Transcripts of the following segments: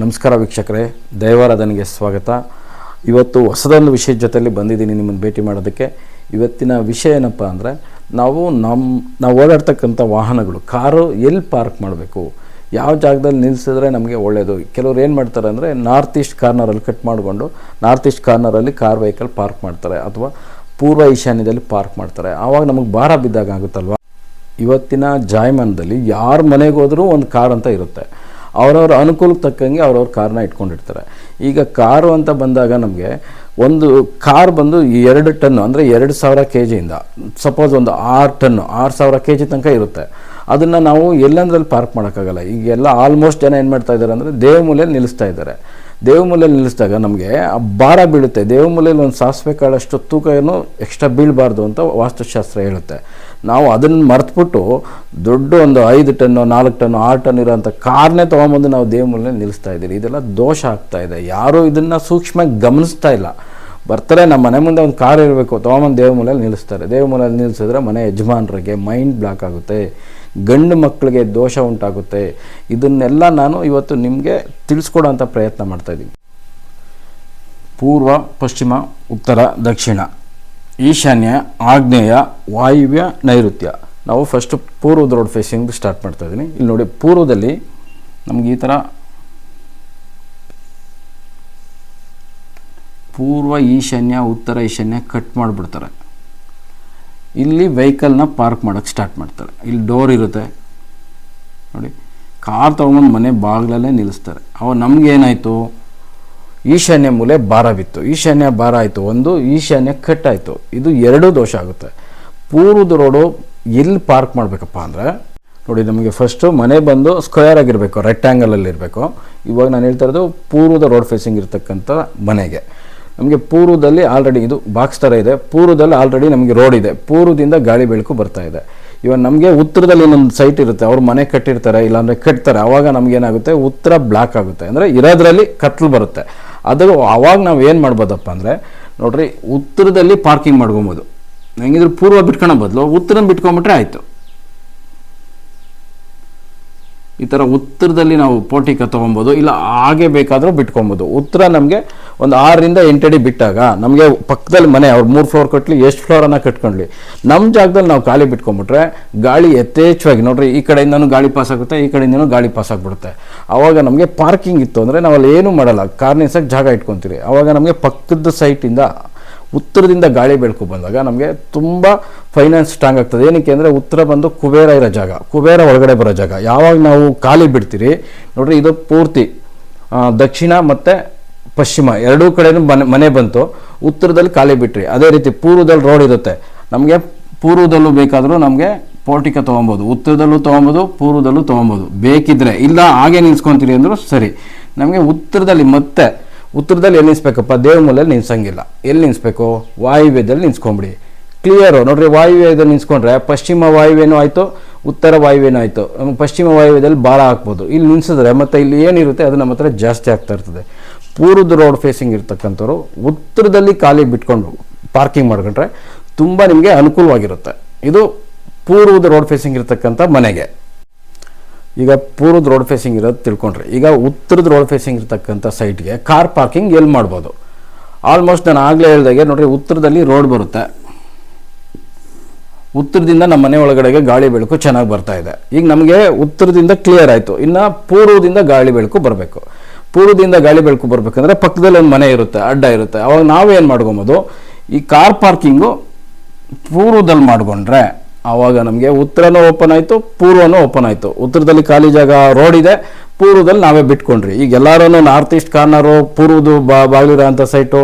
ನಮಸ್ಕಾರ ವೀಕ್ಷಕರೇ ದೈವಾರಾಧನೆಗೆ ಸ್ವಾಗತ. ಇವತ್ತು ಹೊಸದೊಂದು ವಿಷಯದ ಜೊತೆಯಲ್ಲಿ ಬಂದಿದ್ದೀನಿ ನಿಮ್ಮನ್ನು ಭೇಟಿ ಮಾಡೋದಕ್ಕೆ. ಇವತ್ತಿನ ವಿಷಯ ಏನಪ್ಪ ಅಂದರೆ, ನಾವು ನಮ್ಮ ನಾವು ಓಡಾಡ್ತಕ್ಕಂಥ ವಾಹನಗಳು, ಕಾರು ಎಲ್ಲಿ ಪಾರ್ಕ್ ಮಾಡಬೇಕು? ಯಾವ ಜಾಗದಲ್ಲಿ ನಿಲ್ಲಿಸಿದ್ರೆ ನಮಗೆ ಒಳ್ಳೆಯದು ಕೆಲವ್ರು ಏನು ಮಾಡ್ತಾರೆ ಅಂದರೆ, ನಾರ್ತ್ ಈಸ್ಟ್ ಕಾರ್ನರಲ್ಲಿ ಕಟ್ ಮಾಡಿಕೊಂಡು, ನಾರ್ತ್ ಈಸ್ಟ್ ಕಾರ್ನರಲ್ಲಿ ಕಾರ್ ವೆಹಿಕಲ್ ಪಾರ್ಕ್ ಮಾಡ್ತಾರೆ, ಅಥವಾ ಪೂರ್ವ ಈಶಾನ್ಯದಲ್ಲಿ ಪಾರ್ಕ್ ಮಾಡ್ತಾರೆ. ಆವಾಗ ನಮಗೆ ಭಾರ ಬಿದ್ದಾಗ ಆಗುತ್ತಲ್ವ? ಇವತ್ತಿನ ಜಾಯಮಾನದಲ್ಲಿ ಯಾರ ಮನೆಗೆ ಹೋದರೂ ಒಂದು ಕಾರ್ ಅಂತ ಇರುತ್ತೆ. ಅವರವ್ರ ಅನುಕೂಲಕ್ಕೆ ತಕ್ಕಂಗೆ ಅವ್ರವ್ರ ಕಾರನ್ನ ಇಟ್ಕೊಂಡಿರ್ತಾರೆ. ಈಗ ಕಾರು ಅಂತ ಬಂದಾಗ ನಮಗೆ ಒಂದು ಕಾರ್ ಬಂದು ಎರಡು ಟನ್ನು, ಅಂದರೆ ಎರಡು ಸಾವಿರ ಕೆ ಜಿಯಿಂದ ಸಪೋಸ್ ಒಂದು ಆರು ಟನ್ನು, ಆರು ಸಾವಿರ ಕೆ ಜಿ ತನಕ ಇರುತ್ತೆ. ಅದನ್ನು ನಾವು ಎಲ್ಲಂದ್ರಲ್ಲಿ ಪಾರ್ಕ್ ಮಾಡೋಕ್ಕಾಗಲ್ಲ. ಈಗ ಎಲ್ಲ ಆಲ್ಮೋಸ್ಟ್ ಜನ ಏನು ಮಾಡ್ತಾ ಇದ್ದಾರೆ ಅಂದರೆ ದೇವಮೂಲೆಯಲ್ಲಿ ನಿಲ್ಲಿಸ್ತಾ ಇದ್ದಾರೆ. ದೇವಮೂಲೆಯಲ್ಲಿ ನಿಲ್ಲಿಸಿದಾಗ ನಮಗೆ ಭಾರ ಬೀಳುತ್ತೆ. ದೇವಮೂಲೆಯಲ್ಲಿ ಒಂದು ಸಾಸಿವೆ ಕಾಳಷ್ಟು ತೂಕ ಏನು ಎಕ್ಸ್ಟ್ರಾ ಬೀಳಬಾರ್ದು ಅಂತ ವಾಸ್ತುಶಾಸ್ತ್ರ ಹೇಳುತ್ತೆ. ನಾವು ಅದನ್ನು ಮರೆತುಬಿಟ್ಟು ದೊಡ್ಡ ಒಂದು ಐದು ಟನ್ನು, ನಾಲ್ಕು ಟನ್ನು, ಆರು ಟನ್ ಇರೋಂಥ ಕಾರ್ನೇ ತೊಗೊಂಬಂದು ನಾವು ದೇವಮೂಲೆಯಲ್ಲಿ ನಿಲ್ಲಿಸ್ತಾ ಇದ್ದೀರಿ ಇದೆಲ್ಲ ದೋಷ ಆಗ್ತಾ ಇದೆ. ಯಾರೂ ಇದನ್ನು ಸೂಕ್ಷ್ಮವಾಗಿ ಗಮನಿಸ್ತಾ ಇಲ್ಲ. ಬರ್ತಾರೆ ನಮ್ಮ ಮನೆ ಮುಂದೆ ಒಂದು ಕಾರ್ ಇರಬೇಕು ತೊಗೊಂಬಂದು ದೇವಮೂಲೆಯಲ್ಲಿ ನಿಲ್ಲಿಸ್ತಾರೆ. ದೇವಮೂಲೆಯಲ್ಲಿ ನಿಲ್ಲಿಸಿದ್ರೆ ಮನೆ ಯಜಮಾನರಿಗೆ ಮೈಂಡ್ ಬ್ಲಾಕ್ ಆಗುತ್ತೆ. ಗಂಡು ಮಕ್ಕಳಿಗೆ ದೋಷ ಉಂಟಾಗುತ್ತೆ. ಇದನ್ನೆಲ್ಲ ನಾನು ಇವತ್ತು ನಿಮಗೆ ತಿಳಿಸ್ಕೊಡೋಂಥ ಪ್ರಯತ್ನ ಮಾಡ್ತಾಯಿದ್ದೀನಿ ಪೂರ್ವ, ಪಶ್ಚಿಮ, ಉತ್ತರ, ದಕ್ಷಿಣ. ಈಶಾನ್ಯ, ಆಗ್ನೇಯ, ವಾಯುವ್ಯ, ನೈಋತ್ಯ. ನಾವು ಫಸ್ಟು ಪೂರ್ವದ ರೋಡ್ ಫೇಸಿಂಗ್ ಸ್ಟಾರ್ಟ್ ಮಾಡ್ತಾ ಇದ್ದೀನಿ. ಇಲ್ಲಿ ನೋಡಿ, ಪೂರ್ವದಲ್ಲಿ ನಮ್ಗೆ ಈ ಥರ ಪೂರ್ವ, ಈಶಾನ್ಯ, ಉತ್ತರ, ಈಶಾನ್ಯ ಕಟ್ ಮಾಡಿಬಿಡ್ತಾರೆ. ಇಲ್ಲಿ ವೆಹಿಕಲ್ನ ಪಾರ್ಕ್ ಮಾಡೋಕ್ಕೆ ಸ್ಟಾರ್ಟ್ ಮಾಡ್ತಾರೆ. ಇಲ್ಲಿ ಡೋರ್ ಇರುತ್ತೆ. ನೋಡಿ ಕಾರ್ ತೊಗೊಂಬಂದು ಮನೆ ಬಾಗಿಲಲ್ಲೇ ನಿಲ್ಲಿಸ್ತಾರೆ. ಅವಾಗ ನಮಗೇನಾಯಿತು ಈಶಾನ್ಯ ಮೂಲೆ ಭಾರ ಬಿತ್ತು. ಈಶಾನ್ಯ ಭಾರ ಆಯಿತು. ಒಂದು, ಈಶಾನ್ಯ ಕಟ್ ಆಯಿತು. ಇದು ಎರಡೂ ದೋಷ ಆಗುತ್ತೆ. ಪೂರ್ವದ ರೋಡು ಎಲ್ಲಿ ಪಾರ್ಕ್ ಮಾಡಬೇಕಪ್ಪ ಅಂದರೆ, ನೋಡಿ ನಮಗೆ ಫಸ್ಟು ಮನೆ ಬಂದು ಸ್ಕ್ವೇರ್ ಆಗಿರಬೇಕು ರೆಕ್ಟ್ಯಾಂಗಲಲ್ಲಿ ಇರಬೇಕು. ಇವಾಗ ನಾನು ಹೇಳ್ತಾ ಇರೋದು ಪೂರ್ವದ ರೋಡ್ ಫೇಸಿಂಗ್ ಇರತಕ್ಕಂಥ ಮನೆಗೆ. ನಮಗೆ ಪೂರ್ವದಲ್ಲಿ ಆಲ್ರೆಡಿ ಇದು ಬಾಕ್ಸ್ ಥರ ಇದೆ. ಪೂರ್ವದಲ್ಲಿ ಆಲ್ರೆಡಿ ನಮಗೆ ರೋಡ್ ಇದೆ. ಪೂರ್ವದಿಂದ ಗಾಳಿ ಬೆಳಕು ಬರ್ತಾ ಇದೆ. ಇವಾಗ ನಮಗೆ ಉತ್ತರದಲ್ಲಿ ಇನ್ನೊಂದು ಸೈಟ್ ಇರುತ್ತೆ. ಅವ್ರು ಮನೆ ಕಟ್ಟಿರ್ತಾರೆ, ಇಲ್ಲಾಂದರೆ ಕಟ್ತಾರೆ. ಆವಾಗ ನಮಗೇನಾಗುತ್ತೆ ಉತ್ತರ ಬ್ಲಾಕ್ ಆಗುತ್ತೆ. ಅಂದರೆ ಇರೋದ್ರಲ್ಲಿ ಕತ್ಲು ಬರುತ್ತೆ. ಅದು ಅವಾಗ ನಾವು ಏನು ಮಾಡ್ಬೋದಪ್ಪ ಅಂದರೆ, ನೋಡ್ರಿ ಉತ್ತರದಲ್ಲಿ ಪಾರ್ಕಿಂಗ್ ಮಾಡ್ಕೊಬೋದು. ಹೆಂಗಿದ್ರು ಪೂರ್ವ ಬಿಟ್ಕೊಳೋ ಬದಲು ಉತ್ತರ ಬಿಟ್ಕೊಂಬಿಟ್ರೆ ಆಯಿತು. ಈ ಥರ ಉತ್ತರದಲ್ಲಿ ನಾವು ಪೋಟಿಕ ತೊಗೊಬೋದು, ಇಲ್ಲ ಹಾಗೆ ಬೇಕಾದರೂ ಬಿಟ್ಕೊಬೋದು. ಉತ್ತರ ನಮಗೆ ಒಂದು ಆರರಿಂದ ಎಂಟು ಅಡಿ ಬಿಟ್ಟಾಗ, ನಮಗೆ ಪಕ್ಕದಲ್ಲಿ ಮನೆ, ಅವ್ರು ಮೂರು ಫ್ಲೋರ್ ಕಟ್ಟಲಿ ಎಷ್ಟು ಫ್ಲೋರನ್ನು ಕಟ್ಕೊಂಡ್ಲಿ. ನಮ್ಮ ಜಾಗದಲ್ಲಿ ನಾವು ಖಾಲಿ ಬಿಟ್ಕೊಂಬಿಟ್ರೆ, ಗಾಳಿ ಯಥೇಚ್ಛವಾಗಿ, ನೋಡ್ರಿ ಈ ಕಡೆಯಿಂದನೂ ಗಾಳಿ ಪಾಸ್ ಆಗುತ್ತೆ, ಈ ಕಡೆಯಿಂದನೂ ಗಾಳಿ ಪಾಸ್ ಆಗಿಬಿಡುತ್ತೆ. ಆವಾಗ ನಮಗೆ ಪಾರ್ಕಿಂಗ್ ಇತ್ತು ಅಂದರೆ ನಾವು ಅಲ್ಲಿ ಏನೂ ಮಾಡಲ್ಲ. ಕಾರ್ ನಿಲ್ಸಕ್ಕೆ ಜಾಗ ಇಟ್ಕೊತೀರಿ. ಆವಾಗ ನಮಗೆ ಪಕ್ಕದ ಸೈಟಿಂದ ಉತ್ತರದಿಂದ ಗಾಳಿ ಬೆಳಕು ಬಂದಾಗ ನಮಗೆ ತುಂಬ ಫೈನಾನ್ಸ್ ಸ್ಟ್ರಾಂಗ್ ಆಗ್ತದೆ. ಏನಕ್ಕೆ ಅಂದರೆ ಉತ್ತರ ಬಂದು ಕುಬೇರ ಇರೋ ಜಾಗ, ಕುಬೇರ ಒಳಗಡೆ ಬರೋ ಜಾಗ. ಯಾವಾಗ ನಾವು ಖಾಲಿ ಬಿಡ್ತೀರಿ, ನೋಡ್ರಿ ಇದು ಪೂರ್ತಿ ದಕ್ಷಿಣ ಮತ್ತು ಪಶ್ಚಿಮ ಎರಡೂ ಕಡೆನೂ ಮನೆ ಮನೆ ಬಂತು. ಉತ್ತರದಲ್ಲಿ ಖಾಲಿ ಬಿಟ್ರಿ. ಅದೇ ರೀತಿ ಪೂರ್ವದಲ್ಲಿ ರೋಡ್ ಇರುತ್ತೆ. ನಮಗೆ ಪೂರ್ವದಲ್ಲೂ ಬೇಕಾದರೂ ನಮಗೆ ಪೋರ್ಟಿಕ ತೊಗೊಬೋದು, ಉತ್ತರದಲ್ಲೂ ತೊಗೊಬೋದು, ಪೂರ್ವದಲ್ಲೂ ತೊಗೊಬೋದು. ಬೇಕಿದ್ರೆ, ಇಲ್ಲ, ಹಾಗೆ ನಿಲ್ಸ್ಕೊತೀರಿ ಅಂದರೂ ಸರಿ. ನಮಗೆ ಉತ್ತರದಲ್ಲಿ ಮತ್ತೆ, ಉತ್ತರದಲ್ಲಿ ಎಲ್ಲಿ ನಿಲ್ಸ್ಬೇಕಪ್ಪ? ದೇವಮೂಲೆಯಲ್ಲಿ ನಿಲ್ಸಂಗಿಲ್ಲ. ಎಲ್ಲಿ ನಿಲ್ಲಿಸ್ಬೇಕು ವಾಯುವ್ಯದಲ್ಲಿ ನಿಲ್ಸ್ಕೊಂಬಿಡಿ. ಕ್ಲಿಯರು ನೋಡ್ರಿ, ವಾಯುವ್ಯದಲ್ಲಿ ನಿಲ್ಸ್ಕೊಂಡ್ರೆ ಪಶ್ಚಿಮ ವಾಯುವ್ಯನೂ ಆಯಿತು, ಉತ್ತರ ವಾಯುವ್ಯನೂ ಆಯಿತು. ಪಶ್ಚಿಮ ವಾಯುವ್ಯದಲ್ಲಿ ಭಾರ ಹಾಕ್ಬೋದು. ಇಲ್ಲಿ ನಿಲ್ಸಿದ್ರೆ ಮತ್ತೆ ಇಲ್ಲಿ ಏನಿರುತ್ತೆ ಅದು ನಮ್ಮ ಹತ್ರ ಜಾಸ್ತಿ ಆಗ್ತಾ ಇರ್ತದೆ. ಪೂರ್ವದ ರೋಡ್ ಫೇಸಿಂಗ್ ಇರ್ತಕ್ಕಂಥವ್ರು, ಉತ್ತರದಲ್ಲಿ ಖಾಲಿ ಬಿಟ್ಕೊಂಡು ಪಾರ್ಕಿಂಗ್ ಮಾಡ್ಕೊಂಡ್ರೆ ತುಂಬ ನಿಮಗೆ ಅನುಕೂಲವಾಗಿರುತ್ತೆ. ಇದು ಪೂರ್ವದ ರೋಡ್ ಫೇಸಿಂಗ್ ಇರತಕ್ಕಂಥ ಮನೆಗೆ. ಈಗ ಪೂರ್ವದ ರೋಡ್ ಫೇಸಿಂಗ್ ಇರೋದು ತಿಳ್ಕೊಂಡ್ರಿ. ಈಗ ಉತ್ತರದ ರೋಡ್ ಫೇಸಿಂಗ್ ಇರತಕ್ಕಂಥ ಸೈಟ್ಗೆ ಕಾರ್ ಪಾರ್ಕಿಂಗ್ ಎಲ್ಲಿ ಮಾಡ್ಬೋದು? ಆಲ್ಮೋಸ್ಟ್ ನಾನು ಆಗಲೇ ಹೇಳ್ದಾಗೆ ನೋಡಿರಿ ಉತ್ತರದಲ್ಲಿ ರೋಡ್ ಬರುತ್ತೆ. ಉತ್ತರದಿಂದ ನಮ್ಮ ಮನೆ ಒಳಗಡೆಗೆ ಗಾಳಿ ಬೆಳಕು ಚೆನ್ನಾಗಿ ಬರ್ತಾ ಇದೆ. ಈಗ ನಮಗೆ ಉತ್ತರದಿಂದ ಕ್ಲಿಯರ್ ಆಯಿತು. ಇನ್ನು ಪೂರ್ವದಿಂದ ಗಾಳಿ ಬೆಳಕು ಬರಬೇಕು. ಪೂರ್ವದಿಂದ ಗಾಳಿ ಬೆಳಕು ಬರಬೇಕಂದ್ರೆ ಪಕ್ಕದಲ್ಲಿ ಒಂದು ಮನೆ ಇರುತ್ತೆ, ಅಡ್ಡ ಇರುತ್ತೆ. ಅವಾಗ ನಾವೇನು ಮಾಡ್ಕೊಬೋದು? ಈ ಕಾರ್ ಪಾರ್ಕಿಂಗು ಪೂರ್ವದಲ್ಲಿ ಮಾಡ್ಕೊಂಡ್ರೆ ಆವಾಗ ನಮಗೆ ಉತ್ತರನೂ ಓಪನ್ ಆಯಿತು, ಪೂರ್ವನೂ ಓಪನ್ ಆಯಿತು. ಉತ್ತರದಲ್ಲಿ ಖಾಲಿ ಜಾಗ ರೋಡ್ ಇದೆ, ಪೂರ್ವದಲ್ಲಿ ನಾವೇ ಬಿಟ್ಕೊಂಡ್ರಿ. ಈಗ ಎಲ್ಲರೂ ನಾರ್ತ್ ಈಸ್ಟ್ ಕಾರ್ನರು ಪೂರ್ವದ ಬಾ, ಬಾಗಿಲಿರೋ ಅಂಥ ಸೈಟು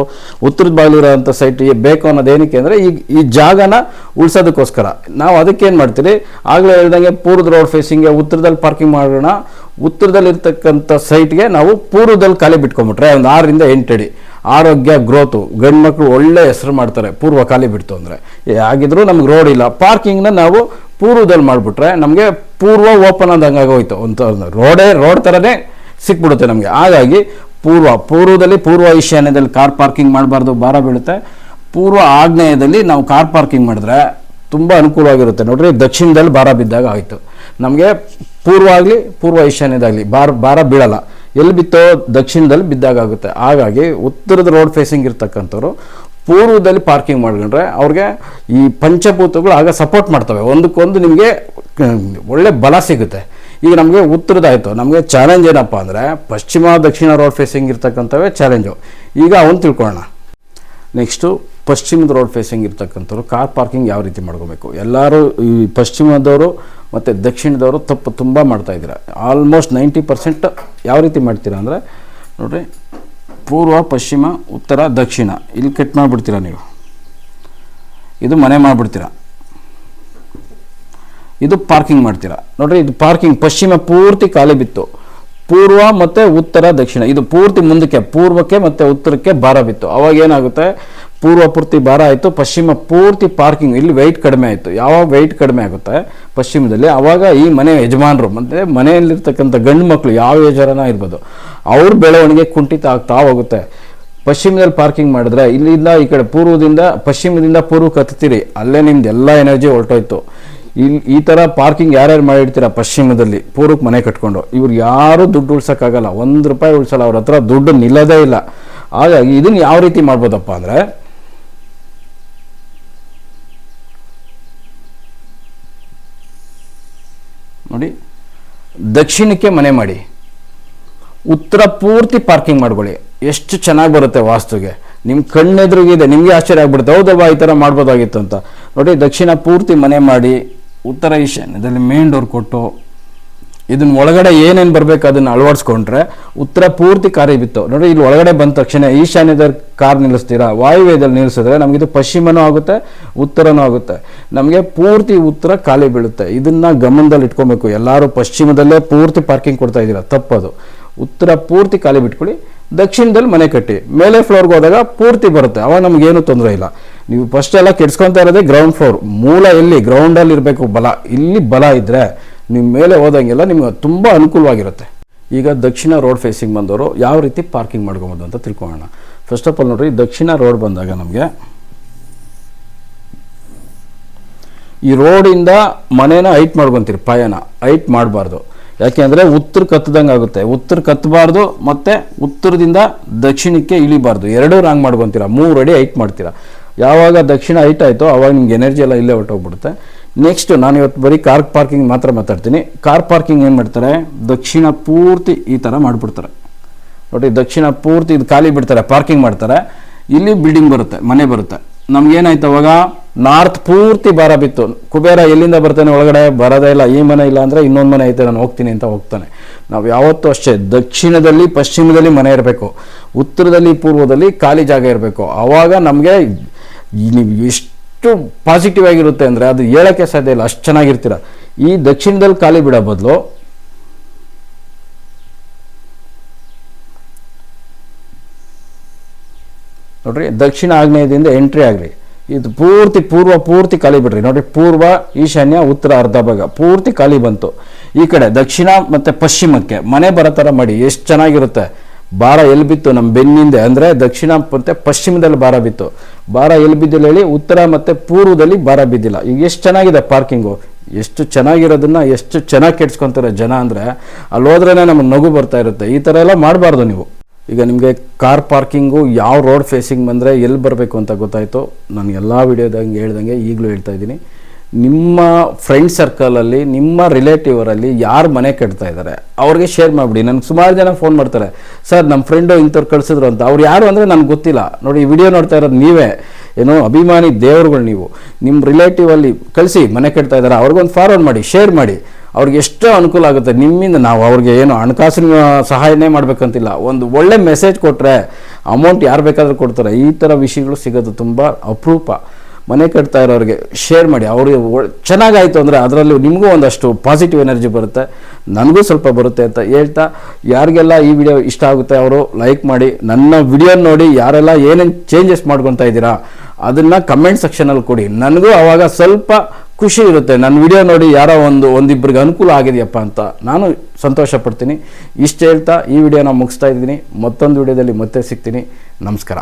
ಉತ್ತರದ ಬಾಗಿಲಿರೋ ಅಂಥ ಸೈಟ್ ಬೇಕು ಅನ್ನೋದು ಏನಕ್ಕೆ ಅಂದರೆ ಈಗ ಈ ಜಾಗನ ಉಳಿಸೋದಕ್ಕೋಸ್ಕರ. ನಾವು ಅದಕ್ಕೆ ಏನು ಮಾಡ್ತೀರಿ? ಆಗಲೇ ಹೇಳ್ದಂಗೆ ಪೂರ್ವದ ರೋಡ್ ಫೇಸಿಂಗ್ಗೆ ಉತ್ತರದಲ್ಲಿ ಪಾರ್ಕಿಂಗ್ ಮಾಡೋಣ. ಉತ್ತರದಲ್ಲಿರ್ತಕ್ಕಂಥ ಸೈಟ್ಗೆ ನಾವು ಪೂರ್ವದಲ್ಲಿ ಖಾಲಿ ಬಿಟ್ಕೊಂಬಿಟ್ರೆ ಒಂದು ಆರರಿಂದ ಎಂಟು ಅಡಿ. ಆರೋಗ್ಯ ಗ್ರೋತು ಗಂಡು ಮಕ್ಕಳು ಒಳ್ಳೆ ಹೆಸರು ಮಾಡ್ತಾರೆ, ಪೂರ್ವ ಖಾಲಿ ಬಿಡ್ತು ಅಂದರೆ. ಆಗಿದ್ರು ನಮ್ಗೆ ರೋಡ್ ಇಲ್ಲ. ಪಾರ್ಕಿಂಗ್ನ ನಾವು ಪೂರ್ವದಲ್ಲಿ ಮಾಡಿಬಿಟ್ರೆ ನಮಗೆ ಪೂರ್ವ ಓಪನ್ ಆದಂಗೆ ಹೋಯ್ತು. ಒಂದು ರೋಡೇ ರೋಡ್ ಥರನೇ ಸಿಕ್ಬಿಡುತ್ತೆ ನಮಗೆ. ಹಾಗಾಗಿ ಪೂರ್ವ, ಪೂರ್ವದಲ್ಲಿ, ಪೂರ್ವ ಈಶಾನ್ಯದಲ್ಲಿ ಕಾರ್ ಪಾರ್ಕಿಂಗ್ ಮಾಡಬಾರ್ದು, ಭಾರ ಬೀಳುತ್ತೆ. ಪೂರ್ವ ಆಗ್ನೇಯದಲ್ಲಿ ನಾವು ಕಾರ್ ಪಾರ್ಕಿಂಗ್ ಮಾಡಿದ್ರೆ ತುಂಬ ಅನುಕೂಲವಾಗಿರುತ್ತೆ ನೋಡ್ರಿ, ದಕ್ಷಿಣದಲ್ಲಿ ಭಾರ ಬಿದ್ದಾಗ ಆಯಿತು. ನಮಗೆ ಪೂರ್ವ ಆಗಲಿ, ಪೂರ್ವ ಈಶಾನ್ಯದಾಗಲಿ ಭಾರ ಭಾರ ಬೀಳಲ್ಲ. ಎಲ್ಲಿ ಬಿತ್ತೋ ದಕ್ಷಿಣದಲ್ಲಿ ಬಿದ್ದಾಗುತ್ತೆ ಹಾಗಾಗಿ ಉತ್ತರದ ರೋಡ್ ಫೇಸಿಂಗ್ ಇರ್ತಕ್ಕಂಥವ್ರು ಪೂರ್ವದಲ್ಲಿ ಪಾರ್ಕಿಂಗ್ ಮಾಡ್ಕೊಂಡ್ರೆ ಅವ್ರಿಗೆ ಈ ಪಂಚಭೂತಗಳು ಆಗ ಸಪೋರ್ಟ್ ಮಾಡ್ತವೆ. ಒಂದಕ್ಕೊಂದು ನಿಮಗೆ ಒಳ್ಳೆ ಬಲ ಸಿಗುತ್ತೆ. ಈಗ ನಮಗೆ ಉತ್ತರದಾಯಿತು. ನಮಗೆ ಚಾಲೆಂಜ್ ಏನಪ್ಪ ಅಂದರೆ ಪಶ್ಚಿಮ ದಕ್ಷಿಣ ರೋಡ್ ಫೇಸಿಂಗ್ ಇರ್ತಕ್ಕಂಥವೇ ಚಾಲೆಂಜು ಈಗ ಅವನು ತಿಳ್ಕೊಳ್ಳೋಣ. ನೆಕ್ಸ್ಟು ಪಶ್ಚಿಮದ ರೋಡ್ ಫೇಸಿಂಗ್ ಇರ್ತಕ್ಕಂಥವ್ರು ಕಾರ್ ಪಾರ್ಕಿಂಗ್ ಯಾವ ರೀತಿ ಮಾಡ್ಕೋಬೇಕು? ಎಲ್ಲರೂ ಈ ಪಶ್ಚಿಮದವರು ಮತ್ತು ದಕ್ಷಿಣದವರು ತಪ್ಪು ತುಂಬ ಮಾಡ್ತಾ ಇದ್ದೀರಾ. ಆಲ್ಮೋಸ್ಟ್ ನೈಂಟಿ ಪರ್ಸೆಂಟ್ ಯಾವ ರೀತಿ ಮಾಡ್ತೀರಾ ಅಂದರೆ, ನೋಡಿರಿ, ಪೂರ್ವ, ಪಶ್ಚಿಮ, ಉತ್ತರ, ದಕ್ಷಿಣ. ಇಲ್ಲಿ ಕಟ್ ಮಾಡಿಬಿಡ್ತೀರಾ ನೀವು. ಇದು ಮನೆ ಮಾಡಿಬಿಡ್ತೀರಾ. ಇದು ಪಾರ್ಕಿಂಗ್ ಮಾಡ್ತೀರಾ. ನೋಡಿರಿ, ಇದು ಪಾರ್ಕಿಂಗ್ ಪಶ್ಚಿಮ ಪೂರ್ತಿ ಖಾಲಿ ಬಿತ್ತು. ಪೂರ್ವ ಮತ್ತು ಉತ್ತರ, ದಕ್ಷಿಣ. ಇದು ಪೂರ್ತಿ ಮುಂದಕ್ಕೆ, ಪೂರ್ವಕ್ಕೆ ಮತ್ತು ಉತ್ತರಕ್ಕೆ ಭಾರ ಬಿತ್ತು. ಅವಾಗ ಏನಾಗುತ್ತೆ ಪೂರ್ವ ಪೂರ್ತಿ ಭಾರ ಆಯಿತು, ಪಶ್ಚಿಮ ಪೂರ್ತಿ ಪಾರ್ಕಿಂಗ್ ಇಲ್ಲಿ ವೆಯ್ಟ್ ಕಡಿಮೆ ಆಯಿತು. ಯಾವಾಗ ವೆಯ್ಟ್ ಕಡಿಮೆ ಆಗುತ್ತೆ? ಪಶ್ಚಿಮದಲ್ಲಿ. ಆವಾಗ ಈ ಮನೆ ಯಜಮಾನರು, ಮತ್ತು ಮನೆಯಲ್ಲಿರ್ತಕ್ಕಂಥ ಗಂಡು ಮಕ್ಕಳು ಯಾವ ಯಜಮಾನ ಇರ್ಬೋದು. ಅವ್ರ ಬೆಳವಣಿಗೆ ಕುಂಠಿತ ಆಗ್ತಾ ಹೋಗುತ್ತೆ. ಪಶ್ಚಿಮದಲ್ಲಿ ಪಾರ್ಕಿಂಗ್ ಮಾಡಿದ್ರೆ ಇಲ್ಲಿಂದ ಈ ಕಡೆ ಪೂರ್ವದಿಂದ, ಪಶ್ಚಿಮದಿಂದ ಪೂರ್ವಕ್ಕೆ ಹತ್ತೀರಿ ಅಲ್ಲೇ ನಿಮ್ದು ಎಲ್ಲ ಎನರ್ಜಿ ಹೊರಟೋಯ್ತು. ಇಲ್ಲಿ ಈ ಥರ ಪಾರ್ಕಿಂಗ್ ಯಾರ್ಯಾರು ಮಾಡಿರ್ತೀರಾ? ಪಶ್ಚಿಮದಲ್ಲಿ ಪೂರ್ವಕ್ಕೆ ಮನೆ ಕಟ್ಕೊಂಡು. ಇವ್ರು ಯಾರೂ ದುಡ್ಡು ಉಳ್ಸೋಕ್ಕಾಗಲ್ಲ. ಒಂದು ರೂಪಾಯಿ ಉಳ್ಸಲ್ಲ, ಅವ್ರ ಹತ್ರ ದುಡ್ಡು ನಿಲ್ಲೋದೇ ಇಲ್ಲ. ಹಾಗಾಗಿ ಇದನ್ನು ಯಾವ ರೀತಿ ಮಾಡ್ಬೋದಪ್ಪ ಅಂದರೆ ನೋಡಿ, ದಕ್ಷಿಣಕ್ಕೆ ಮನೆ ಮಾಡಿ, ಉತ್ತರ ಪೂರ್ತಿ ಪಾರ್ಕಿಂಗ್ ಮಾಡ್ಕೊಳ್ಳಿ. ಎಷ್ಟು ಚೆನ್ನಾಗಿ ಬರುತ್ತೆ ವಾಸ್ತುಗೆ. ನಿಮ್ಮ ಕಣ್ಣೆದುರಿಗಿದೆ, ನಿಮಗೆ ಆಶ್ಚರ್ಯ ಆಗ್ಬಿಡುತ್ತೆ. ಹೌದಲ್ವಾ ಈ ಥರ ಮಾಡ್ಬೋದಾಗಿತ್ತು ಅಂತ. ನೋಡಿ, ದಕ್ಷಿಣ ಪೂರ್ತಿ ಮನೆ ಮಾಡಿ, ಉತ್ತರ ಈಶಾನ್ಯದಲ್ಲಿ ಮೇನ್ ಡೋರ್ ಕೊಟ್ಟು ಇದನ್ನ ಒಳಗಡೆ ಏನೇನು ಬರಬೇಕು ಅದನ್ನು ಅಳವಡಿಸ್ಕೊಂಡ್ರೆ ಉತ್ತರ ಪೂರ್ತಿ ಕಾರ್ಯ ಬಿತ್ತು. ನೋಡಿ ಇಲ್ಲಿ ಒಳಗಡೆ ಬಂದ ತಕ್ಷಣ ಈಶಾನ್ಯದ ಕಾರ್ ನಿಲ್ಲಿಸ್ತೀರಾ? ವಾಯುವ್ಯದಲ್ಲಿ ನಿಲ್ಲಿಸಿದ್ರೆ ನಮಗೆ ಇದು ಪಶ್ಚಿಮನೂ ಆಗುತ್ತೆ, ಉತ್ತರನೂ ಆಗುತ್ತೆ. ನಮಗೆ ಪೂರ್ತಿ ಉತ್ತರ ಖಾಲಿ ಬೀಳುತ್ತೆ. ಇದನ್ನ ಗಮನದಲ್ಲಿ ಇಟ್ಕೊಬೇಕು. ಎಲ್ಲರೂ ಪಶ್ಚಿಮದಲ್ಲೇ ಪೂರ್ತಿ ಪಾರ್ಕಿಂಗ್ ಕೊಡ್ತಾ ಇದ್ದೀರಾ ತಪ್ಪದು. ಉತ್ತರ ಪೂರ್ತಿ ಖಾಲಿ ಬಿಟ್ಕೊಳ್ಳಿ. ದಕ್ಷಿಣದಲ್ಲಿ ಮನೆ ಕಟ್ಟಿ. ಮೇಲೆ ಫ್ಲೋರ್ಗೆ ಹೋದಾಗ ಪೂರ್ತಿ ಬರುತ್ತೆ. ಅವಾಗ ನಮಗೇನು ತೊಂದರೆ ಇಲ್ಲ. ನೀವು ಫಸ್ಟ್ ಎಲ್ಲ ಕೆಡ್ಸ್ಕೊತಾ ಇರೋದೇ ಗ್ರೌಂಡ್ ಫ್ಲೋರ್ ಮೂಲ ಎಲ್ಲಿ? ಗ್ರೌಂಡಲ್ಲಿ ಇರಬೇಕು ಬಲ. ಇಲ್ಲಿ ಬಲ ಇದ್ದರೆ ನೀವು ಮೇಲೆ ಹೋದಂಗೆಲ್ಲ ನಿಮ್ಗೆ ತುಂಬ ಅನುಕೂಲವಾಗಿರುತ್ತೆ. ಈಗ ದಕ್ಷಿಣ ರೋಡ್ ಫೇಸಿಂಗ್ ಬಂದವರು ಯಾವ ರೀತಿ ಪಾರ್ಕಿಂಗ್ ಮಾಡ್ಕೊಬೋದು ಅಂತ ತಿಳ್ಕೊಳ್ಳೋಣ. ಫಸ್ಟ್ ಆಫ್ ಆಲ್ ನೋಡ್ರಿ, ದಕ್ಷಿಣ ರೋಡ್ ಬಂದಾಗ ನಮಗೆ ಈ ರೋಡಿಂದ ಮನೇನ ಹೈಟ್ ಮಾಡ್ಕೊತೀರಿ ಪಾಯನ ಹೈಟ್ ಮಾಡಬಾರ್ದು. ಯಾಕೆಂದರೆ ಉತ್ತರ ಕತ್ತದಂಗೆ ಆಗುತ್ತೆ. ಉತ್ತರ ಕತ್ತಬಾರ್ದು ಮತ್ತು ಉತ್ತರದಿಂದ ದಕ್ಷಿಣಕ್ಕೆ ಇಳಿಬಾರ್ದು. ಎರಡೂ ರಾಂಗ್ ಮಾಡ್ಕೊತೀರಾ. ಮೂರು ಅಡಿ ಹೈಟ್ ಮಾಡ್ತೀರಾ. ಯಾವಾಗ ದಕ್ಷಿಣ ಹೈಟ್ ಆಯಿತೋ, ಅವಾಗ ನಿಮ್ಗೆ ಎನರ್ಜಿ ಎಲ್ಲ ಇಲ್ಲೇ ಹೊಟ್ಟೋಗ್ಬಿಡುತ್ತೆ ನೆಕ್ಸ್ಟ್ ನಾನು ಇವತ್ತು ಬರೀ ಕಾರ್ ಪಾರ್ಕಿಂಗ್ ಮಾತ್ರ ಮಾತಾಡ್ತೀನಿ. ಕಾರ್ ಪಾರ್ಕಿಂಗ್ ಏನು ಮಾಡ್ತಾರೆ? ದಕ್ಷಿಣ ಪೂರ್ತಿ ಈ ಥರ ಮಾಡಿಬಿಡ್ತಾರೆ. ನೋಡಿ, ದಕ್ಷಿಣ ಪೂರ್ತಿ ಇದು ಖಾಲಿ ಬಿಡ್ತಾರೆ ಪಾರ್ಕಿಂಗ್ ಮಾಡ್ತಾರೆ. ಇಲ್ಲಿ ಬಿಲ್ಡಿಂಗ್ ಬರುತ್ತೆ, ಮನೆ ಬರುತ್ತೆ. ನಮ್ಗೇನಾಯ್ತು ಅವಾಗ? ನಾರ್ತ್ ಪೂರ್ತಿ ಭಾರ ಬಿತ್ತು. ಕುಬೇರ ಎಲ್ಲಿಂದ ಬರ್ತಾನೆ? ಒಳಗಡೆ ಬರೋದೇ ಇಲ್ಲ. ಈ ಮನೆ ಇಲ್ಲ ಅಂದರೆ ಇನ್ನೊಂದು ಮನೆ ಐತೆ, ನಾನು ಹೋಗ್ತೀನಿ ಅಂತ ಹೋಗ್ತಾನೆ. ನಾವು ಯಾವತ್ತೂ ಅಷ್ಟೇ, ದಕ್ಷಿಣದಲ್ಲಿ, ಪಶ್ಚಿಮದಲ್ಲಿ ಮನೆ ಇರಬೇಕು. ಉತ್ತರದಲ್ಲಿ, ಪೂರ್ವದಲ್ಲಿ ಖಾಲಿ ಜಾಗ ಇರಬೇಕು. ಆವಾಗ ನಮಗೆ ನೀವು ಎಷ್ಟು ಪಾಸಿಟಿವ್ ಆಗಿರುತ್ತೆ ಅಂದರೆ ಅದು ಹೇಳೋಕ್ಕೆ ಸಾಧ್ಯ ಇಲ್ಲ. ಅಷ್ಟು ಚೆನ್ನಾಗಿರ್ತೀರ. ಈ ದಕ್ಷಿಣದಲ್ಲಿ ಖಾಲಿ ಬಿಡೋ ಬದಲು ನೋಡ್ರಿ, ದಕ್ಷಿಣ ಆಗ್ನೇಯದಿಂದ ಎಂಟ್ರಿ ಆಗಲಿ. ಇದು ಪೂರ್ತಿ ಪೂರ್ವ ಪೂರ್ತಿ ಖಾಲಿ ಬಿಡ್ರಿ. ನೋಡ್ರಿ, ಪೂರ್ವ, ಈಶಾನ್ಯ, ಉತ್ತರ, ಅರ್ಧ ಭಾಗ. ಪೂರ್ತಿ ಖಾಲಿ ಬಂತು. ಈ ಕಡೆ ದಕ್ಷಿಣ ಮತ್ತು ಪಶ್ಚಿಮಕ್ಕೆ ಮನೆ ಬರೋ ಥರ ಮಾಡಿ, ಎಷ್ಟು ಚೆನ್ನಾಗಿರುತ್ತೆ. ಭಾರ ಎಲ್ಲಿ ಬಿತ್ತು ನಮ್ಮ ಬೆನ್ನಿಂದೆ. ಅಂದರೆ ದಕ್ಷಿಣ ಮತ್ತು ಪಶ್ಚಿಮದಲ್ಲಿ ಭಾರ ಬಿತ್ತು. ಭಾರ ಎಲ್ಲಿ ಬಿದ್ದಿಲ್ಲ ಹೇಳಿ ಉತ್ತರ ಮತ್ತು ಪೂರ್ವದಲ್ಲಿ ಭಾರ ಬಿದ್ದಿಲ್ಲ. ಈಗ ಎಷ್ಟು ಚೆನ್ನಾಗಿದೆ ಪಾರ್ಕಿಂಗು ಎಷ್ಟು ಚೆನ್ನಾಗಿರೋದನ್ನ ಎಷ್ಟು ಚೆನ್ನಾಗಿ ಕೆಡ್ಸ್ಕೊತಾರೆ ಜನ ಅಂದರೆ ಅಲ್ಲಿ ಹೋದ್ರೇ ನಮಗೆ ನಗು ಬರ್ತಾ ಇರುತ್ತೆ. ಈ ಥರ ಎಲ್ಲ ಮಾಡಬಾರ್ದು ನೀವು. ಈಗ ನಿಮಗೆ ಕಾರ್ ಪಾರ್ಕಿಂಗು ಯಾವ ರೋಡ್ ಫೇಸಿಂಗ್ ಬಂದರೆ ಎಲ್ಲಿ ಬರಬೇಕು ಅಂತ ಗೊತ್ತಾಯಿತು? ನಾನು ಎಲ್ಲ ವಿಡಿಯೋದಂಗೆ ಹೇಳ್ದಂಗೆ ಈಗಲೂ ಹೇಳ್ತಾ ಇದ್ದೀನಿ. ನಿಮ್ಮ ಫ್ರೆಂಡ್ ಸರ್ಕಲಲ್ಲಿ ನಿಮ್ಮ ರಿಲೇಟಿವರಲ್ಲಿ ಯಾರು ಮನೆ ಕಟ್ತಾ ಇದ್ದಾರೆ ಅವ್ರಿಗೆ ಶೇರ್ ಮಾಡಿಬಿಡಿ. ನನಗೆ ಸುಮಾರು ಜನ ಫೋನ್ ಮಾಡ್ತಾರೆ. ಸರ್ ನಮ್ಮ ಫ್ರೆಂಡು ಇಂಥವ್ರು ಕಳಿಸಿದ್ರು ಅಂತ. ಅವ್ರು ಯಾರು ಅಂದರೆ ನನಗೆ ಗೊತ್ತಿಲ್ಲ. ನೋಡಿ, ಈ ವಿಡಿಯೋ ನೋಡ್ತಾ ಇರೋದು ನೀವೇ. ಏನೋ ಅಭಿಮಾನಿ ದೇವರುಗಳು ನೀವು. ನಿಮ್ಮ ರಿಲೇಟಿವಲ್ಲಿ ಕಳಿಸಿ, ಮನೆ ಕಟ್ತಾ ಇದ್ದಾರೆ ಅವ್ರಿಗೊಂದು ಫಾರ್ವರ್ಡ್ ಮಾಡಿ ಶೇರ್ ಮಾಡಿ. ಅವ್ರಿಗೆ ಎಷ್ಟು ಅನುಕೂಲ ಆಗುತ್ತೆ. ನಿಮ್ಮಿಂದ ನಾವು ಅವ್ರಿಗೆ ಏನು ಹಣಕಾಸಿನ ಸಹಾಯನೇ ಮಾಡಬೇಕಂತಿಲ್ಲ. ಒಂದು ಒಳ್ಳೆ ಮೆಸೇಜ್ ಕೊಟ್ಟರೆ ಅಮೌಂಟ್ ಯಾರು ಬೇಕಾದರೂ ಕೊಡ್ತಾರೆ. ಈ ಥರ ವಿಷಯಗಳು ಸಿಗೋದು ತುಂಬ ಅಪರೂಪ. ಮನೆ ಕಟ್ತಾ ಇರೋರಿಗೆ ಶೇರ್ ಮಾಡಿ. ಅವ್ರಿಗೆ ಚೆನ್ನಾಗಾಯಿತು ಅಂದರೆ ಅದರಲ್ಲೂ ನಿಮಗೂ ಒಂದಷ್ಟು ಪಾಸಿಟಿವ್ ಎನರ್ಜಿ ಬರುತ್ತೆ. ನನಗೂ ಸ್ವಲ್ಪ ಬರುತ್ತೆ ಅಂತ ಹೇಳ್ತಾ, ಯಾರಿಗೆಲ್ಲ ಈ ವಿಡಿಯೋ ಇಷ್ಟ ಆಗುತ್ತೆ ಅವರು ಲೈಕ್ ಮಾಡಿ, ನನ್ನ ವಿಡಿಯೋ ನೋಡಿ ಯಾರೆಲ್ಲ ಏನೇನು ಚೇಂಜಸ್ ಮಾಡ್ಕೊತಾ ಇದ್ದೀರಾ, ಅದನ್ನು ಕಮೆಂಟ್ ಸೆಕ್ಷನಲ್ಲಿ ಕೊಡಿ. ನನಗೂ ಆವಾಗ ಸ್ವಲ್ಪ ಖುಷಿ ಇರುತ್ತೆ. ನನ್ನ ವಿಡಿಯೋ ನೋಡಿ ಯಾರೋ ಒಂದು ಒಂದಿಬ್ಬರಿಗೆ ಅನುಕೂಲ ಆಗಿದೆಯಪ್ಪ ಅಂತ. ನಾನು ಸಂತೋಷ ಪಡ್ತೀನಿ. ಇಷ್ಟು ಹೇಳ್ತಾ ಈ ವಿಡಿಯೋನ ಮುಗಿಸ್ತಾ ಇದ್ದೀನಿ. ಮತ್ತೊಂದು ವಿಡಿಯೋದಲ್ಲಿ ಮತ್ತೆ ಸಿಗ್ತೀನಿ. ನಮಸ್ಕಾರ.